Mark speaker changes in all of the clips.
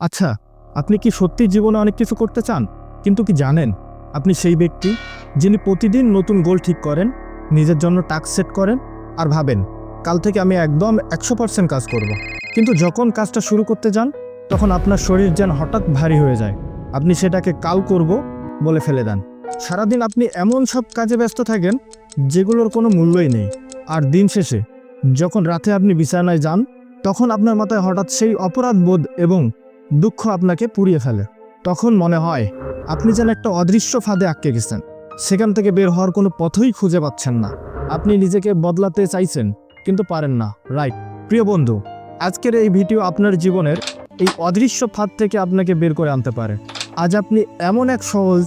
Speaker 1: আচ্ছা আপনি কি সত্যি জীবনে অনেক কিছু করতে চান? কিন্তু কি জানেন, আপনি সেই ব্যক্তি যিনি প্রতিদিন নতুন গোল ঠিক করেন, নিজের জন্য টাস্ক সেট করেন আর ভাবেন, কাল থেকে আমি একদম একশো পার্সেন্ট কাজ করব। কিন্তু যখন কাজটা শুরু করতে যান, তখন আপনার শরীর যেন হঠাৎ ভারী হয়ে যায়। আপনি সেটাকে কাল করব বলে ফেলে দেন। সারাদিন আপনি এমন সব কাজে ব্যস্ত থাকেন, যেগুলোর কোনো মূল্যই নেই। আর দিন শেষে, যখন রাতে আপনি বিছানায় যান, তখন আপনার মাথায় হঠাৎ সেই অপরাধ বোধ এবং দুঃখ আপনাকে পুড়িয়ে ফেলে। তখন মনে হয়, আপনি যেন একটা অদৃশ্য ফাঁদে আটকে গেছেন। সেখান থেকে বের হওয়ার কোনো পথই খুঁজে পাচ্ছেন না। আপনি নিজেকে বদলাতে চাইছেন, কিন্তু পারেন না। রাইট। প্রিয় বন্ধু, আজকের এই ভিডিও আপনার জীবনের এই অদৃশ্য ফাঁদ থেকে আপনাকে বের করে আনতে পারে। আজ আপনি এমন এক সহজ,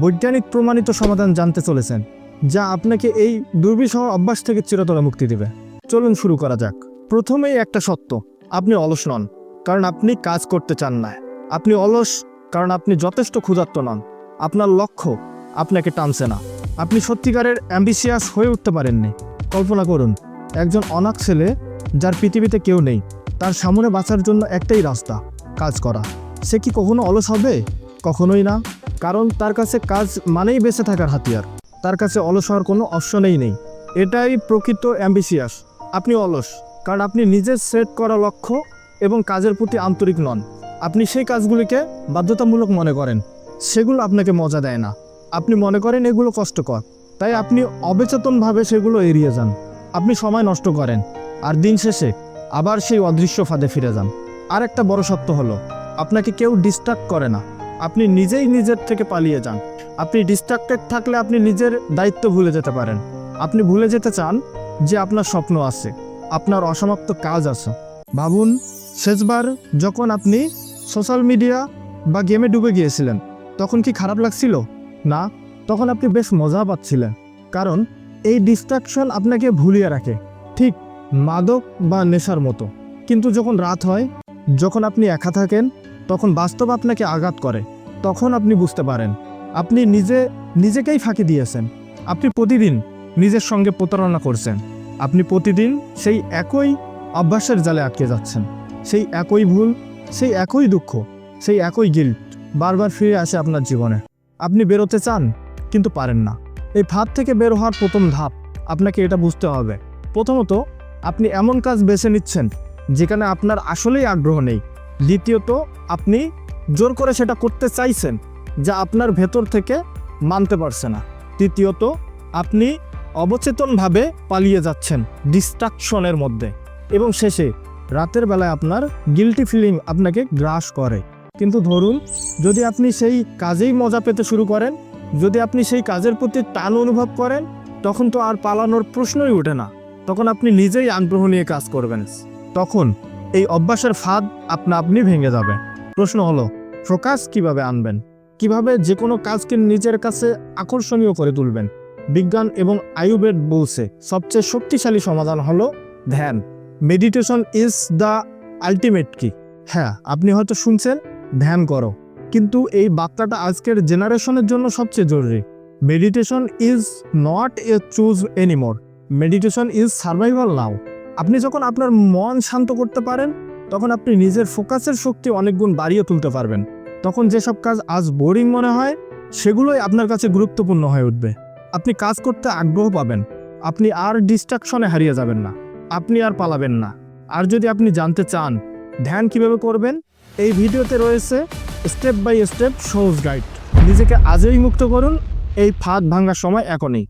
Speaker 1: বৈজ্ঞানিক প্রমাণিত সমাধান জানতে চলেছেন, যা আপনাকে এই দুর্বিষহ অভ্যাস থেকে চিরতরে মুক্তি দিবে। চলুন শুরু করা যাক। প্রথমেই একটা সত্য, আপনি অলস নন। কারণ আপনি কাজ করতে চান না। আপনি অলস, কারণ আপনি যথেষ্ট ক্ষুধার্ত নন। আপনার লক্ষ্য আপনাকে টানছে না। আপনি সত্যিকারের অ্যাম্বিশিয়াস হয়ে উঠতে পারেননি। কল্পনা করুন, একজন অনাথ ছেলে যার পৃথিবীতে কেউ নেই, তার সামনে বাঁচার জন্য একটাই রাস্তা, কাজ করা। সে কি কখনো অলস হবে? কখনোই না। কারণ তার কাছে কাজ মানেই বেঁচে থাকার হাতিয়ার। তার কাছে অলস হওয়ার কোনো অপশনেই নেই। এটাই প্রকৃত অ্যাম্বিশিয়াস। আপনি অলস, কারণ আপনি নিজের সেট করা লক্ষ্য এবং কাজের প্রতি আন্তরিক নন। আপনি সেই কাজগুলিকে বাধ্যতামূলক মনে করেন। সেগুলো আপনাকে মজা দেয় না। আপনি মনে করেন এগুলো কষ্টকর। তাই আপনি অবচেতনভাবে সেগুলো এড়িয়ে যান। আপনি সময় নষ্ট করেন। আর দিন শেষে আবার সেই অদৃশ্য ফাঁদে ফিরে যান। আর একটা বড় সত্য হলো, আপনাকে কেউ ডিস্ট্রাক্ট করে না। আপনি নিজেই নিজের থেকে পালিয়ে যান। আপনি ডিস্ট্রাক্টেড থাকলে আপনি নিজের দায়িত্ব ভুলে যেতে পারেন। আপনি ভুলে যেতে চান যে আপনার স্বপ্ন আছে, আপনার অসমাপ্ত কাজ আছে। ভাবুন শেষবার যখন আপনি সোশ্যাল মিডিয়া বা গেমে ডুবে গিয়েছিলেন, তখন কি খারাপ লাগছিল? না, তখন আপনি বেশ মজা পাচ্ছিলেন। কারণ এই ডিস্ট্রাকশন আপনাকে ভুলিয়ে রাখে। ঠিক মাদক বা নেশার মতো। কিন্তু যখন রাত হয়, যখন আপনি একা থাকেন, তখন বাস্তব আপনাকে আঘাত করে। তখন আপনি বুঝতে পারেন, আপনি নিজে, নিজেকেই ফাঁকি দিয়েছেন। আপনি প্রতিদিন নিজের সঙ্গে প্রতারণা করছেন। আপনি প্রতিদিন সেই একই অভ্যাসের জালে আটকে যাচ্ছেন। সেই একই ভুল, সেই একই দুঃখ, সেই একই গিল্ট বারবার ফিরে আসে আপনার জীবনে। আপনি বেরোতে চান, কিন্তু পারেন না। এই ফাঁদ থেকে বের হওয়ার প্রথম ধাপ, আপনাকে এটা বুঝতে হবে। প্রথমত, আপনি এমন কাজ বেছে নিচ্ছেন, যেখানে আপনার আসলেই আগ্রহ নেই। দ্বিতীয়ত, আপনি জোর করে সেটা করতে চাইছেন, যা আপনার ভেতর থেকে মানতে পারছে না। তৃতীয়ত, আপনি অবচেতনভাবে পালিয়ে যাচ্ছেন ডিস্ট্রাকশনের মধ্যে। এবং শেষে রাতের বেলায় আপনার গিলটি ফিলিং আপনাকে গ্রাস করে। কিন্তু ধরুন, যদি আপনি সেই কাজেই মজা পেতে শুরু করেন, যদি আপনি সেই কাজের প্রতি টান অনুভব করেন, তখন তো আর পালানোর প্রশ্নই ওঠে না। তখন আপনি নিজেই আগ্রহ নিয়ে কাজ করবেন। তখন এই অভ্যাসের ফাঁদ আপনা আপনি ভেঙে যাবে। প্রশ্ন হলো ফোকাস কীভাবে আনবেন? কীভাবে যে কোনো কাজকে নিজের কাছে আকর্ষণীয় করে তুলবেন? বিজ্ঞান এবং আয়ুর্বেদ বলছে, সবচেয়ে শক্তিশালী সমাধান হলো ধ্যান। মেডিটেশন ইজ দ্য আলটিমেট কি হ্যাঁ আপনি হয়তো শুনছেন, ধ্যান করো। কিন্তু এই বার্তাটা আজকের জেনারেশনের জন্য সবচেয়ে জরুরি। Meditation is not a choose anymore meditation is survival now আপনি যখন আপনার মন শান্ত করতে পারেন, তখন আপনি নিজের ফোকাসের শক্তি অনেক গুণ বাড়িয়ে তুলতে পারবেন। তখন যেসব কাজ আজ বোরিং মনে হয়, সেগুলোই আপনার কাছে গুরুত্বপূর্ণ হয়ে উঠবে। আপনি কাজ করতে আগ্রহ পাবেন। আপনি আর ডিস্ট্রাকশনে হারিয়ে যাবেন না। আপনি আর পালাবেন না। আর যদি আপনি জানতে চান ধ্যান কীভাবে করবেন, এই ভিডিওতে রয়েছে স্টেপ বাই স্টেপ সহজ গাইড নিজেকে আজই মুক্ত করুন, এই ফাঁদ ভাঙার সময় এখনই।